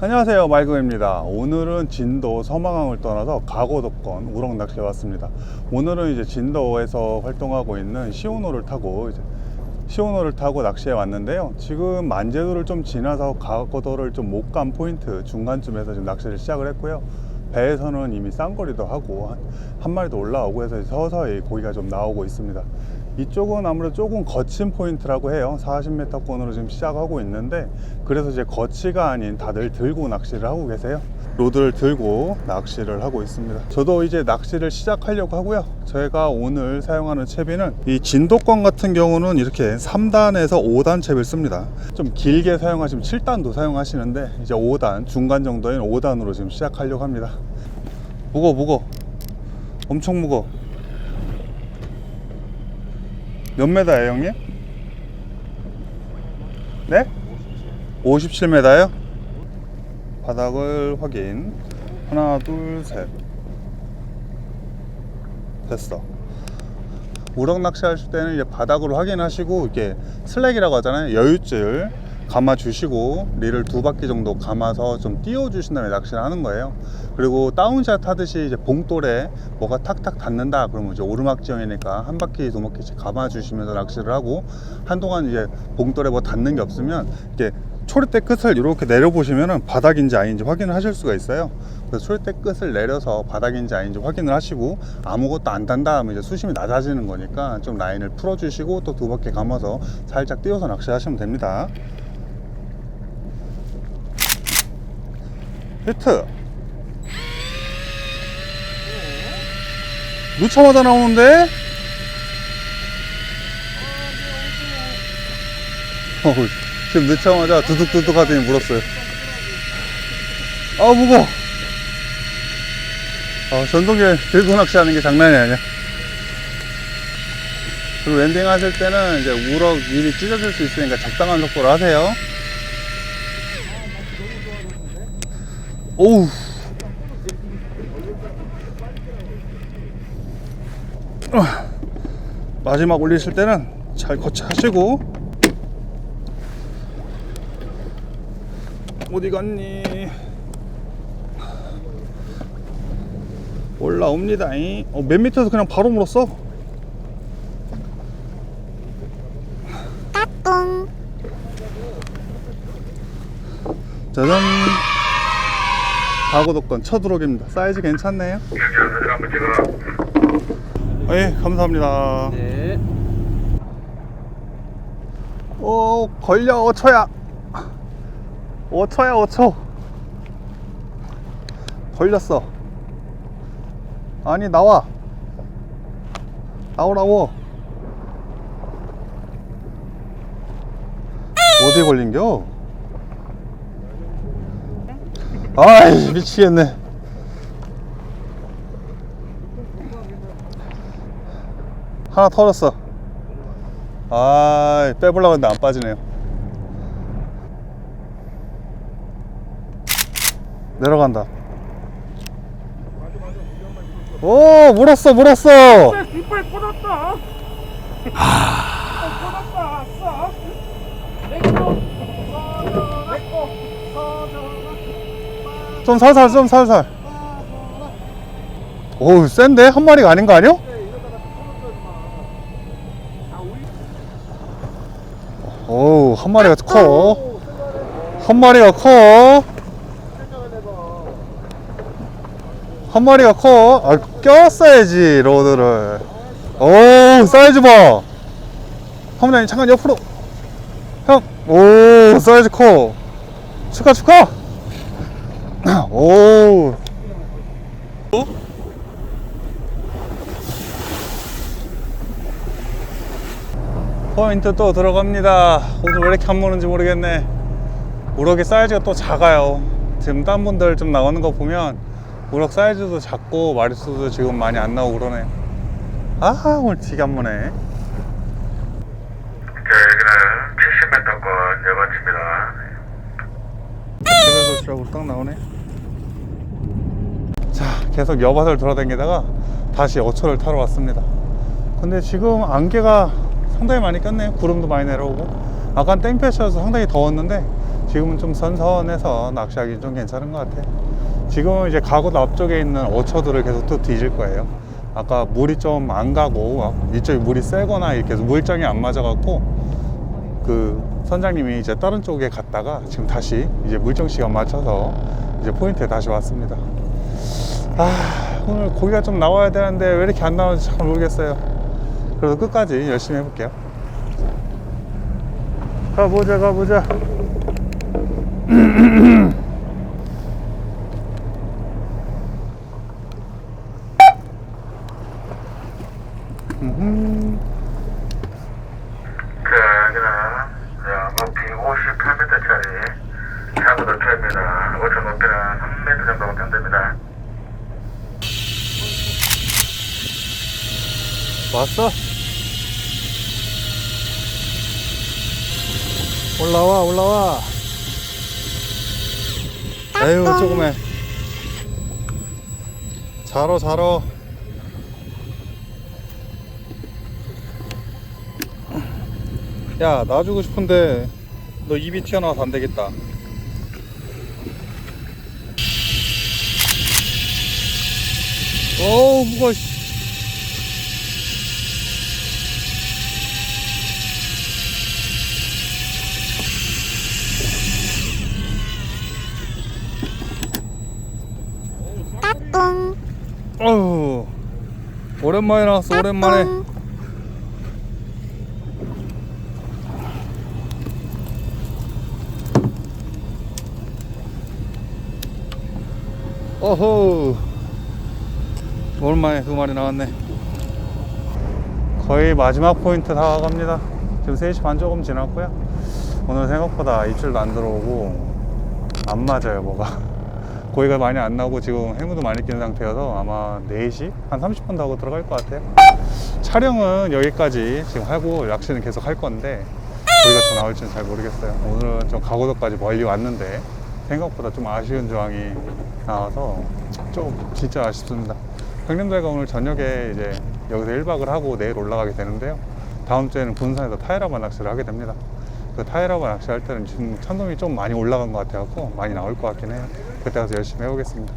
안녕하세요 말금입니다. 오늘은 진도 서망항을 떠나서 가고덕건 우럭 낚시에 왔습니다. 오늘은 이제 진도에서 활동하고 있는 시오노를 타고 시오노를 타고 낚시에 왔는데요. 지금 만제도를 좀 지나서 가고도를 좀 못 간 포인트 중간쯤에서 지금 낚시를 시작을 했고요. 배에서는 이미 쌍거리도 하고 한, 한 마리도 올라오고 해서 서서히 고기가 좀 나오고 있습니다 이쪽은 아무래도 조금 거친 포인트라고 해요. 40m 권으로 지금 시작하고 있는데 그래서 이제 거치가 아닌 다들 들고 낚시를 하고 계세요. 로드를 들고 낚시를 하고 있습니다. 저도 이제 낚시를 시작하려고 하고요. 제가 오늘 사용하는 채비는 이 진도권 같은 경우는 이렇게 3단에서 5단 채비를 씁니다. 좀 길게 사용하시면 7단도 사용하시는데 이제 5단 중간 정도인 5단으로 지금 시작하려고 합니다. 무거 무거 엄청 무거 몇 메다예요 형님? 네? 57m요? 바닥을 확인 하나 둘셋 됐어 우럭 낚시 하실 때는 이제 바닥으로 확인하시고 이렇게 슬랙이라고 하잖아요 여유줄 감아 주시고 릴을 두 바퀴 정도 감아서 좀 띄워 주신 다음에 낚시를 하는 거예요 그리고 다운샷 하듯이 이제 봉돌에 뭐가 탁탁 닿는다 그러면 이제 오르막 지형이니까 한 바퀴 두 바퀴씩 감아 주시면서 낚시를 하고 한동안 이제 봉돌에 뭐 닿는 게 없으면 이렇게 초리대 끝을 이렇게 내려보시면은 바닥인지 아닌지 확인을 하실 수가 있어요. 그래서 초리대 끝을 내려서 바닥인지 아닌지 확인을 하시고 아무것도 안 단다 하면 이제 수심이 낮아지는 거니까 좀 라인을 풀어주시고 또 두 바퀴 감아서 살짝 띄워서 낚시하시면 됩니다. 히트! 놓자마자 나오는데? 어우, 지금 넣자마자 두둑두둑 하더니 물었어요. 아, 무거워. 아, 전동길 들고 낚시하는 게 장난이 아니야. 그리고 랜딩 하실 때는 이제 우럭 입이 찢어질 수 있으니까 적당한 속도로 하세요. 오우. 아, 마지막 올리실 때는 잘 거치하시고 어디 갔니? 올라옵니다. 어, 몇 미터에서 그냥 바로 물었어? 짜잔. 과거도건 첫우럭입니다. 사이즈 괜찮네요. 예, 감사합니다. 네. 오, 걸려, 5초야. 5초야, 5초. 걸렸어. 아니, 나와. 나오라고. 어디에 걸린겨? 아이, 미치겠네. 하나 털었어. 아, 빼보려고 했는데 안 빠지네요. 내려간다. 오, 물었어, 물었어. 뒷발 꽂았다. 아. 꽂았다. 아싸. 내꺼. 서전아. 내꺼. 서전아. 좀 살살, 좀 살살. 오, 센데? 한 마리가 아닌 거 아니야? 오, 한 마리가 커. 한 마리가 커. 한 마리가 커. 아, 꼈어야지, 로드를. 오, 사이즈 봐. 한번님 잠깐 옆으로. 형, 오, 사이즈 커. 축하, 축하. 오. 포인트 또 들어갑니다. 오늘 왜 이렇게 안 무는지 모르겠네. 우럭의 사이즈가 또 작아요. 지금 딴 분들 좀 나오는 거 보면 우럭 사이즈도 작고 마리수도 지금 많이 안 나오고 그러네요. 아, 오늘 되게 안 무네. 자, 여기는 70m권 여밭입니다. 제발도시락으로 딱 나오네. 자, 계속 여밭을 돌아다니다가 다시 어초를 타러 왔습니다. 근데 지금 안개가 상당히 많이 꼈네요. 구름도 많이 내려오고. 아까 땡볕이어서 상당히 더웠는데 지금은 좀 선선해서 낚시하기 좀 괜찮은 것 같아요. 지금은 이제 가곳 앞쪽에 있는 어초들을 계속 또 뒤질 거예요. 아까 물이 좀 안 가고 이쪽이 물이 세거나 이렇게 해서 물장이 안 맞아 갖고 그 선장님이 이제 다른 쪽에 갔다가 지금 다시 이제 물정 시간 맞춰서 이제 포인트에 다시 왔습니다. 아 오늘 고기가 좀 나와야 되는데 왜 이렇게 안 나오는지 잘 모르겠어요. 그래도 끝까지 열심히 해볼게요. 가보자 가보자. 음흠. 자, 여기는 자, 높이 58m짜리 장구 도초입니다. 5천 높이는 3m 정도밖에 안 됩니다. 왔어? 올라와 올라와. 에휴 조금해. 자러 자러. 야 놔주고 싶은데 너 입이 튀어나와서 안 되겠다. 어우 무거워 씨. 어우 오랜만에 나왔어 오랜만에. 어허. 오랜만에 두 마리 나왔네. 거의 마지막 포인트 다 갑니다. 지금 3시 반 조금 지났고요. 오늘 생각보다 입질도 안 들어오고 안 맞아요 뭐가 고기가 많이 안 나오고 지금 해무도 많이 낀 상태여서 아마 4시? 한 30분 더 하고 들어갈 것 같아요. 촬영은 여기까지 지금 하고 낚시는 계속 할 건데 고기가 더 나올지는 잘 모르겠어요. 오늘은 좀 가고도까지 멀리 왔는데 생각보다 좀 아쉬운 조항이 나와서 좀 진짜 아쉽습니다. 형님들과 오늘 저녁에 이제 여기서 1박을 하고 내일 올라가게 되는데요. 다음 주에는 군산에서 타이라바 낚시를 하게 됩니다 그 타이라바 낚시할 때는 지금 천돔이 좀 많이 올라간 것 같아갖고 많이 나올 것 같긴 해요. 그때 가서 열심히 해보겠습니다